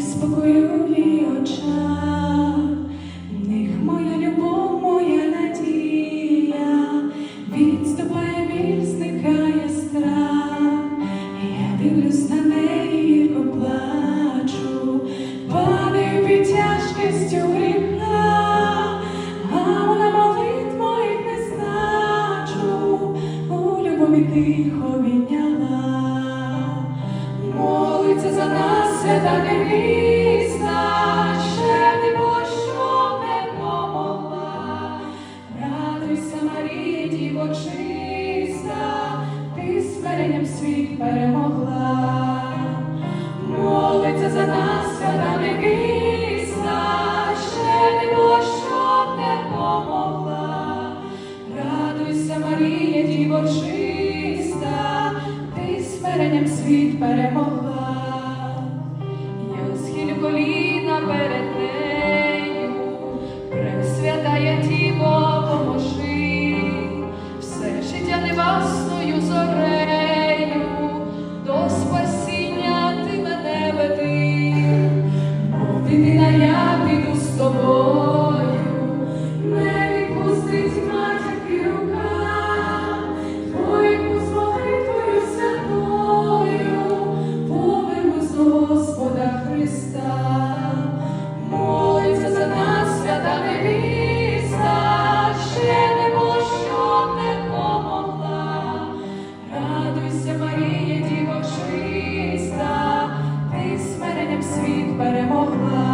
спокою в них моя любов, моя надія, відступає біль, зникає я дивлюсь на неї, гірко плачу, під тяжкістю гріха, а вона молит не значу, у любові тихо відняла. Молиться за нас свята невіста, ще не було, що не помогла. Радуйся, Марія, діво чиста, ти смиренням світ перемогла. Молиться за нас свята невіста, ще не було, що не помогла. Радуйся, Марія, діво чиста, ти смиренням світ перемогла. Перемогла.